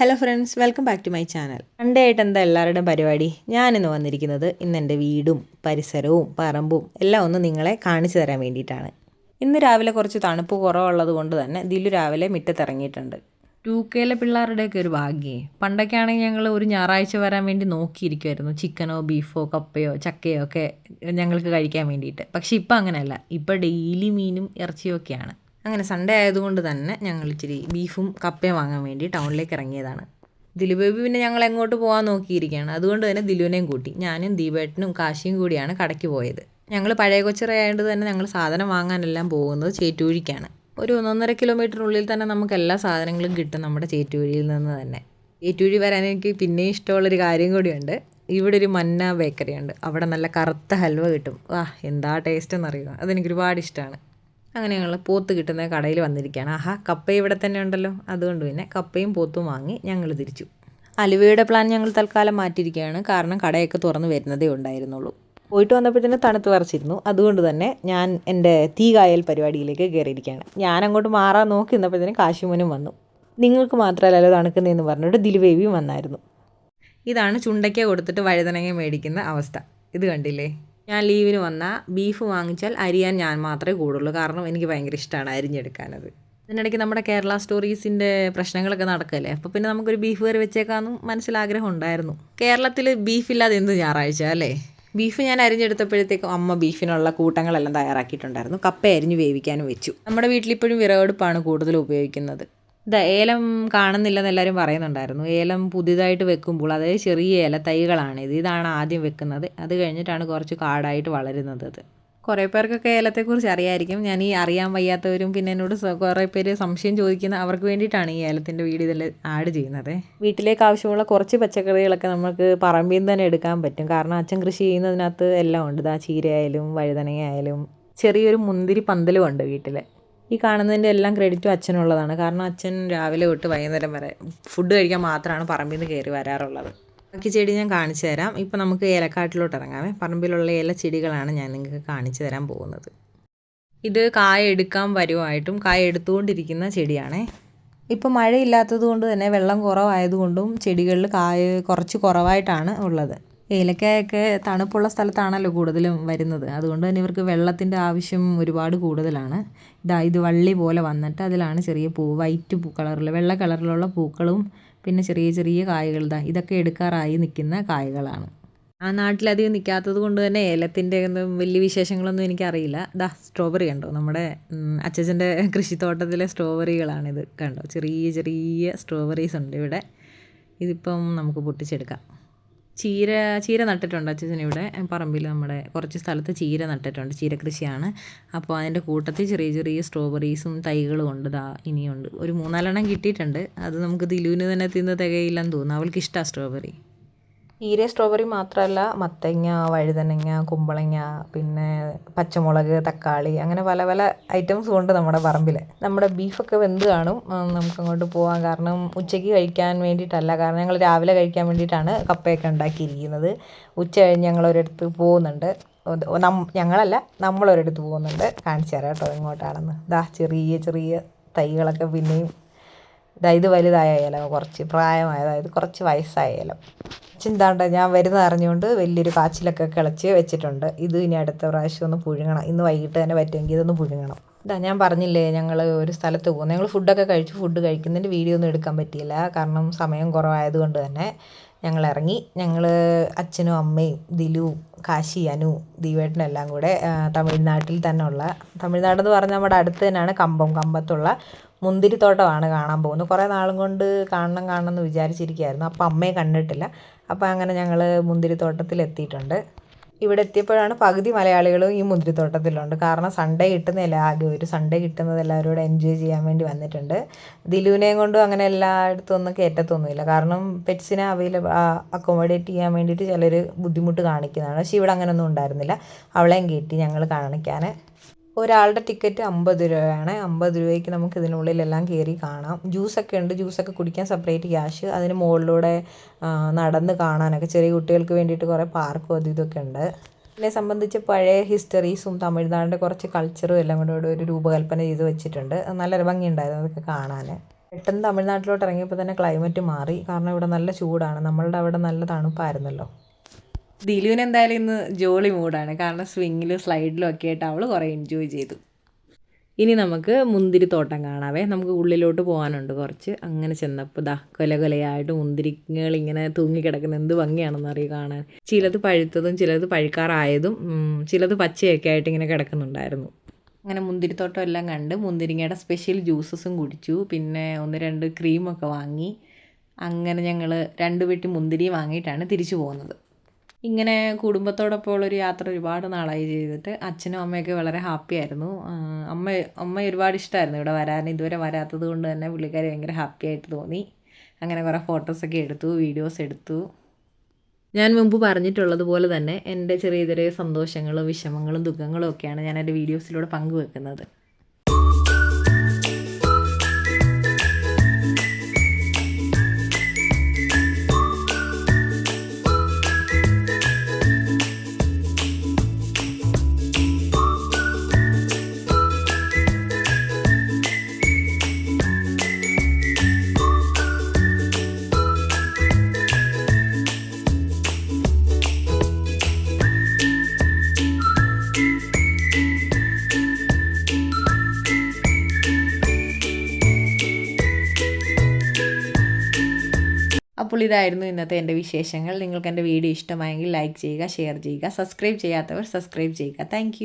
Hello friends welcome back to my channel Sunday എന്താ എല്ലാവരുടെയും പരിപാടി? ഞാനിന്ന് വന്നിരിക്കുന്നത് ഇന്ന് എന്റെ വീടും പരിസരവും പറമ്പും എല്ലാം ഒന്ന് നിങ്ങളെ കാണിച്ചു തരാൻ വേണ്ടിയിട്ടാണ്. ഇന്ന് രാവിലെ കുറച്ച് തണുപ്പ് കുറവുള്ളത് കൊണ്ട് തന്നെ ദിലു രാവിലെ മുറ്റത്തിറങ്ങിയിട്ടുണ്ട് ടു കെയിലെ പിള്ളേരുടെയൊക്കെ ഒരു ഭാഗ്യേ. പണ്ടൊക്കെ ആണെങ്കിൽ ഞങ്ങൾ ഒരു ഞായറാഴ്ച വരാൻ വേണ്ടി നോക്കിയിരിക്കുമായിരുന്നു ചിക്കനോ ബീഫോ കപ്പയോ ചക്കയോ ഒക്കെ ഞങ്ങൾക്ക് കഴിക്കാൻ വേണ്ടിയിട്ട്. പക്ഷേ ഇപ്പം അങ്ങനെയല്ല. ഇപ്പോൾ ഡെയിലി മീനും ഇറച്ചിയും ഒക്കെയാണ്. അങ്ങനെ സൺഡേ ആയതുകൊണ്ട് തന്നെ ഞങ്ങൾ ഇച്ചിരി ബീഫും കപ്പയും വാങ്ങാൻ വേണ്ടി ടൗണിലേക്ക് ഇറങ്ങിയതാണ്. ദിലുബേബി പിന്നെ ഞങ്ങൾ എങ്ങോട്ട് പോകാൻ നോക്കിയിരിക്കുകയാണ്. അതുകൊണ്ട് തന്നെ ദിലുവിനെയും കൂട്ടി. ഞാനും ദീപേട്ടനും കാശിയും കൂടിയാണ് കടയ്ക്ക് പോയത്. ഞങ്ങൾ പഴയ കൊച്ചിറയായത് തന്നെ ഞങ്ങൾ സാധനം വാങ്ങാനെല്ലാം പോകുന്നത് ചേറ്റൂഴിക്കാണ് ഒരു ഒന്നൊന്നര കിലോമീറ്ററിനുള്ളിൽ തന്നെ നമുക്ക് എല്ലാ സാധനങ്ങളും കിട്ടും നമ്മുടെ ചേറ്റൂഴിയിൽ നിന്ന് തന്നെ. ചേറ്റൂഴി വരാൻ എനിക്ക് പിന്നെയും ഇഷ്ടമുള്ളൊരു കാര്യം കൂടിയുണ്ട്. ഇവിടെ ഒരു മന്ന ബേക്കറി ഉണ്ട്. അവിടെ നല്ല കറുത്ത ഹൽവ കിട്ടും. വാ എന്താ ടേസ്റ്റ് എന്നറിയുക അതെനിക്ക് ഒരുപാട് ഇഷ്ടമാണ്. അങ്ങനെ ഞങ്ങൾ പോത്ത് കിട്ടുന്ന കടയിൽ വന്നിരിക്കുകയാണ്. ആഹാ കപ്പ ഇവിടെ തന്നെ ഉണ്ടല്ലോ. അതുകൊണ്ട് പിന്നെ കപ്പയും പോത്തും വാങ്ങി ഞങ്ങൾ തിരിച്ചു. അലുവയുടെ പ്ലാൻ ഞങ്ങൾ തൽക്കാലം മാറ്റിയിരിക്കുകയാണ്. കാരണം കടയൊക്കെ തുറന്ന് വരുന്നതേ ഉണ്ടായിരുന്നുള്ളൂ. പോയിട്ട് വന്നപ്പോഴത്തേന് തണുത്ത് വരച്ചിരുന്നു അതുകൊണ്ട് തന്നെ ഞാൻ എന്റെ തീ കായൽ പരിപാടിയിലേക്ക് കയറിയിരിക്കുകയാണ്. ഞാൻ അങ്ങോട്ട് മാറാൻ നോക്കി നിന്നപ്പോഴത്തേനും കാശിമോനും വന്നു. നിങ്ങൾക്ക് മാത്രമല്ലല്ലോ തണുക്കുന്നതെന്ന് പറഞ്ഞിട്ട് ദിലുബേബിയും വന്നായിരുന്നു. ഇതാണ് ചുണ്ടയ്ക്ക കൊടുത്തിട്ട് വഴുതനങ്ങ മേടിക്കുന്ന അവസ്ഥ. ഇത് കണ്ടില്ലേ? ഞാൻ ലീവിന് വന്നാൽ ബീഫ് വാങ്ങിച്ചാൽ അരിയാൻ ഞാൻ മാത്രമേ കൂടുള്ളൂ. കാരണം എനിക്ക് ഭയങ്കര ഇഷ്ടമാണ് അരിഞ്ഞെടുക്കാനത്. അതിനിടയ്ക്ക് നമ്മുടെ കേരള സ്റ്റോറീസിന്റെ പ്രശ്നങ്ങളൊക്കെ നടക്കല്ലേ? അപ്പോൾ പിന്നെ നമുക്കൊരു ബീഫ് കറി വെച്ചേക്കാമെന്നും മനസ്സിലാഗ്രഹം ഉണ്ടായിരുന്നു. കേരളത്തിൽ ബീഫില്ലാതെ എന്ത് ഞായറാഴ്ച അല്ലേ? ബീഫ് ഞാൻ അരിഞ്ഞെടുത്തപ്പോഴത്തേക്കും അമ്മ ബീഫിനുള്ള കൂട്ടങ്ങളെല്ലാം തയ്യാറാക്കിയിട്ടുണ്ടായിരുന്നു. കപ്പ അരിഞ്ഞ് വേവിക്കാനും വെച്ചു. നമ്മുടെ വീട്ടിലിപ്പോഴും വിറകടുപ്പാണ് കൂടുതൽ ഉപയോഗിക്കുന്നത്. ഏലം കാണുന്നില്ലെന്ന് എല്ലാവരും പറയുന്നുണ്ടായിരുന്നു. ഏലം പുതിയതായിട്ട് വെക്കുമ്പോൾ അതായത് ചെറിയ ഏല ഇത്. ഇതാണ് ആദ്യം വെക്കുന്നത്. അത് കഴിഞ്ഞിട്ടാണ് കുറച്ച് കാടായിട്ട് വളരുന്നത് അത്. കുറേ പേർക്കൊക്കെ ഏലത്തെക്കുറിച്ച് അറിയായിരിക്കും. ഞാൻ ഈ അറിയാൻ വയ്യാത്തവരും പിന്നെ എന്നോട് കുറേ പേര് സംശയം ചോദിക്കുന്ന അവർക്ക് വേണ്ടിയിട്ടാണ് ഈ ഏലത്തിന്റെ വീട് ഇതിൽ ആഡ് ചെയ്യുന്നത്. വീട്ടിലേക്ക് ആവശ്യമുള്ള കുറച്ച് പച്ചക്കറികളൊക്കെ നമുക്ക് പറമ്പിൽ നിന്ന് തന്നെ എടുക്കാൻ പറ്റും. കാരണം അച്ഛൻ കൃഷി ചെയ്യുന്നതിനകത്ത് എല്ലാം ഉണ്ട്. ദാ ചീരയായാലും വഴുതനങ്ങ ആയാലും ചെറിയൊരു മുന്തിരി പന്തലും ഉണ്ട് വീട്ടിൽ ഈ കാണുന്നതിന്റെ എല്ലാം ക്രെഡിറ്റും അച്ഛനുള്ളതാണ്. കാരണം അച്ഛൻ രാവിലെ തൊട്ട് വൈകുന്നേരം വരെ ഫുഡ് കഴിക്കാൻ മാത്രമാണ് പറമ്പിൽ നിന്ന് കയറി വരാറുള്ളത്. ബാക്കി ചെടി ഞാൻ കാണിച്ചു തരാം. ഇപ്പം നമുക്ക് ഏലക്കാട്ടിലോട്ട് ഇറങ്ങാമേ പറമ്പിലുള്ള ഏല ചെടികളാണ് ഞാൻ നിങ്ങൾക്ക് കാണിച്ചു തരാൻ പോകുന്നത്. ഇത് കായ എടുക്കാൻ വരുമായിട്ടും കായ എടുത്തുകൊണ്ടിരിക്കുന്ന ചെടിയാണേ. ഇപ്പോൾ മഴയില്ലാത്തത് കൊണ്ട് തന്നെ വെള്ളം കുറവായതുകൊണ്ടും ചെടികളിൽ കായ കുറച്ച് കുറവായിട്ടാണ് ഉള്ളത്. ഏലക്കായൊക്കെ തണുപ്പുള്ള സ്ഥലത്താണല്ലോ കൂടുതലും വരുന്നത്. അതുകൊണ്ട് തന്നെ ഇവർക്ക് വെള്ളത്തിന്റെ ആവശ്യം ഒരുപാട് കൂടുതലാണ്. ഇതാ ഇത് വള്ളി പോലെ വന്നിട്ട് അതിലാണ് ചെറിയ പൂ വൈറ്റ് പൂ കളറിൽ വെള്ള കളറിലുള്ള പൂക്കളും പിന്നെ ചെറിയ ചെറിയ കായകൾ ഇതാ ഇതൊക്കെ എടുക്കാറായി നിൽക്കുന്ന കായകളാണ്. ആ നാട്ടിലധികം നിൽക്കാത്തത് കൊണ്ട് തന്നെ ഏലത്തിന്റെ ഒന്നും വലിയ വിശേഷങ്ങളൊന്നും എനിക്കറിയില്ല. ദാ സ്ട്രോബെറി കണ്ടോ? നമ്മുടെ ഉം, അച്ചച്ചന്റെ കൃഷിത്തോട്ടത്തിലെ സ്ട്രോബെറികളാണിത് കണ്ടോ? ചെറിയ ചെറിയ സ്ട്രോബെറീസ് ഉണ്ട് ഇവിടെ. ഇതിപ്പം നമുക്ക് പൊട്ടിച്ചെടുക്കാം. ചീര ചീര നട്ടിട്ടുണ്ട് അച്ഛൻ ഇവിടെ. പറമ്പിൽ നമ്മുടെ കുറച്ച് സ്ഥലത്ത് ചീര നട്ടിട്ടുണ്ട്. ചീര കൃഷിയാണ് അപ്പോൾ അതിന്റെ കൂട്ടത്തിൽ ചെറിയ ചെറിയ സ്ട്രോബെറീസും തൈകളും ഉണ്ട്. ദാ ഇനിയുണ്ട്. ഒരു മൂന്നാലെണ്ണം കിട്ടിയിട്ടുണ്ട്. അത് നമുക്ക് ദിലുവിന് തന്നെ തിന്ന് തികയില്ലെന്ന് തോന്നുന്നു. അവൾക്ക് ഇഷ്ടമാണ് സ്ട്രോബെറി ചീര സ്ട്രോബെറി മാത്രമല്ല മത്തങ്ങ വഴുതനങ്ങ കുമ്പളങ്ങ പിന്നെ പച്ചമുളക് തക്കാളി അങ്ങനെ പല പല ഐറ്റംസും ഉണ്ട് നമ്മുടെ പറമ്പിൽ നമ്മുടെ ബീഫൊക്കെ വെന്ത് കാണും. നമുക്ക് അങ്ങോട്ട് പോകാം കാരണം ഉച്ചയ്ക്ക് കഴിക്കാൻ വേണ്ടിയിട്ടല്ല. കാരണം ഞങ്ങൾ രാവിലെ കഴിക്കാൻ വേണ്ടിയിട്ടാണ് കപ്പയൊക്കെ ഉണ്ടാക്കിയിരിക്കുന്നത്. ഉച്ച കഴിഞ്ഞ് ഞങ്ങൾ ഒരിടത്ത് പോകുന്നുണ്ട് ഞങ്ങളല്ല നമ്മളൊരിടത്ത് പോകുന്നുണ്ട്. കാണിച്ചു തരാം കേട്ടോ എങ്ങോട്ടാണെന്ന്. ദാ ചെറിയ ചെറിയ തൈകളൊക്കെ പിന്നെയും ഇതാ ഇത് വലുതായ ഏലം കുറച്ച് പ്രായമായ അതായത് കുറച്ച് വയസ്സായ ഏലം ചിന്താണ്ട ഞാൻ വരുന്നത് അറിഞ്ഞുകൊണ്ട് വലിയൊരു കാച്ചിലൊക്കെ കിളച്ച് വെച്ചിട്ടുണ്ട്. ഇത് ഇനി അടുത്ത പ്രാവശ്യം ഒന്ന് പുഴുങ്ങണം. ഇന്ന് വൈകിട്ട് തന്നെ പറ്റുമെങ്കിൽ ഇതൊന്ന് പുഴുങ്ങണം. ഇതാ ഞാൻ പറഞ്ഞില്ലേ ഞങ്ങൾ ഒരു സ്ഥലത്ത് പോകുന്നത് ഞങ്ങൾ ഫുഡൊക്കെ കഴിച്ചു ഫുഡ് കഴിക്കുന്നതിന്റെ വീഡിയോ ഒന്നും എടുക്കാൻ പറ്റിയില്ല. കാരണം സമയം കുറവായതുകൊണ്ട് തന്നെ ഞങ്ങൾ ഇറങ്ങി. ഞങ്ങൾ അച്ഛനും അമ്മയും ദിലു കാശി അനു ദീവേട്ടനും എല്ലാം കൂടെ തമിഴ്നാട്ടിൽ തന്നെ ഉള്ള തമിഴ്നാടെന്ന് പറഞ്ഞാൽ നമ്മുടെ അടുത്ത് തന്നെയാണ് കമ്പം. കമ്പത്തുള്ള മുന്തിരിത്തോട്ടമാണ് കാണാൻ പോകുന്നത്. കുറേ നാളും കൊണ്ട് കാണണം കാണണം എന്ന് വിചാരിച്ചിരിക്കുകയായിരുന്നു. അപ്പോൾ അമ്മയെ കണ്ടിട്ടില്ല. അപ്പോൾ അങ്ങനെ ഞങ്ങൾ മുന്തിരിത്തോട്ടത്തിൽ എത്തിയിട്ടുണ്ട്. ഇവിടെ എത്തിയപ്പോഴാണ് പകുതി മലയാളികളും ഈ മുന്തിരിത്തോട്ടത്തിലുണ്ട്. കാരണം സൺഡേ കിട്ടുന്നില്ല ആകെ ഒരു സൺഡേ കിട്ടുന്നത് എല്ലാവരും കൂടെ എൻജോയ് ചെയ്യാൻ വേണ്ടി വന്നിട്ടുണ്ട്. ദിലുവിനെയും കൊണ്ടും അങ്ങനെ എല്ലായിടത്തും ഒന്നും കയറ്റത്തൊന്നുമില്ല. കാരണം പെറ്റ്സിനെ അവൈലബിൾ അക്കോമഡേറ്റ് ചെയ്യാൻ വേണ്ടിയിട്ട് ചിലർ ബുദ്ധിമുട്ട് കാണിക്കുന്നതാണ്. പക്ഷേ ഇവിടെ അങ്ങനെയൊന്നും ഉണ്ടായിരുന്നില്ല. അവളെയും കയറ്റി ഞങ്ങൾ കാണിക്കാൻ ഒരാളുടെ ടിക്കറ്റ് അമ്പത് രൂപയാണ്. അമ്പത് രൂപയ്ക്ക് നമുക്ക് ഇതിനുള്ളിലെല്ലാം കയറി കാണാം. ജ്യൂസൊക്കെ ഉണ്ട്. ജ്യൂസൊക്കെ കുടിക്കാൻ സെപ്പറേറ്റ് ക്യാഷ് അതിന് മുകളിലൂടെ നടന്ന് കാണാനൊക്കെ ചെറിയ കുട്ടികൾക്ക് വേണ്ടിയിട്ട് കുറേ പാർക്കും അതും ഇതൊക്കെ ഉണ്ട്. എന്നെ സംബന്ധിച്ച് പഴയ ഹിസ്റ്ററീസും തമിഴ്നാടിന്റെ കുറച്ച് കൾച്ചറും എല്ലാം കൂടെ ഇവിടെ ഒരു രൂപകൽപ്പന ചെയ്ത് വെച്ചിട്ടുണ്ട്. നല്ല ഭംഗിയുണ്ടായിരുന്നു അതൊക്കെ കാണാൻ പെട്ടെന്ന് തമിഴ്നാട്ടിലോട്ട് ഇറങ്ങിയപ്പോൾ തന്നെ ക്ലൈമറ്റ് മാറി. കാരണം ഇവിടെ നല്ല ചൂടാണ്. നമ്മളുടെ അവിടെ നല്ല തണുപ്പായിരുന്നല്ലോ. ദിലുവിന് എന്തായാലും ഇന്ന് ജോളി മൂഡാണ്. കാരണം സ്വിങ്ങിലും സ്ലൈഡിലും ഒക്കെ ആയിട്ട് അവൾ കുറേ എൻജോയ് ചെയ്തു. ഇനി നമുക്ക് മുന്തിരി തോട്ടം കാണാവേ. നമുക്ക് ഉള്ളിലോട്ട് പോകാനുണ്ട് കുറച്ച്. അങ്ങനെ ചെന്നപ്പോൾ ദാ കൊല കൊലയായിട്ട് മുന്തിരിങ്ങൾ ഇങ്ങനെ തൂങ്ങിക്കിടക്കുന്ന എന്ത് ഭംഗിയാണെന്ന് അറിയുക കാണാൻ. ചിലത് പഴുത്തതും ചിലത് പഴുക്കാറായതും ചിലത് പച്ചയൊക്കെ ആയിട്ട് ഇങ്ങനെ കിടക്കുന്നുണ്ടായിരുന്നു. അങ്ങനെ മുന്തിരിത്തോട്ടം എല്ലാം കണ്ട് മുന്തിരിങ്ങയുടെ സ്പെഷ്യൽ ജ്യൂസസും കുടിച്ചു. പിന്നെ ഒന്ന് രണ്ട് ക്രീമൊക്കെ വാങ്ങി. അങ്ങനെ ഞങ്ങൾ രണ്ട് പെട്ടി മുന്തിരി വാങ്ങിയിട്ടാണ് തിരിച്ചു പോകുന്നത്. ഇങ്ങനെ കുടുംബത്തോടൊപ്പം ഉള്ളൊരു യാത്ര ഒരുപാട് നാളായി ചെയ്തിട്ട് അച്ഛനും അമ്മയൊക്കെ വളരെ ഹാപ്പി ആയിരുന്നു. അമ്മ അമ്മ ഒരുപാട് ഇഷ്ടമായിരുന്നു ഇവിടെ വരാൻ. ഇതുവരെ വരാത്തത് കൊണ്ട് തന്നെ പുള്ളിക്കാരി ഭയങ്കര ഹാപ്പി ആയിട്ട് തോന്നി. അങ്ങനെ കുറേ ഫോട്ടോസൊക്കെ എടുത്തു വീഡിയോസ് എടുത്തു. ഞാൻ മുമ്പ് പറഞ്ഞിട്ടുള്ളതുപോലെ തന്നെ എന്റെ ചെറിയ ചെറിയ സന്തോഷങ്ങളും വിഷമങ്ങളും ദുഃഖങ്ങളും ഒക്കെയാണ് ഞാൻ എന്റെ വീഡിയോസിലൂടെ പങ്കുവെക്കുന്നത്. അപ്പോൾ ഇതായിരുന്നു ഇന്നത്തെ എന്റെ വിശേഷങ്ങൾ. നിങ്ങൾക്ക് എന്റെ വീഡിയോ ഇഷ്ടമായെങ്കിൽ ലൈക്ക് ചെയ്യുക ഷെയർ ചെയ്യുക സബ്സ്ക്രൈബ് ചെയ്യാത്തവർ സബ്സ്ക്രൈബ് ചെയ്യുക. താങ്ക്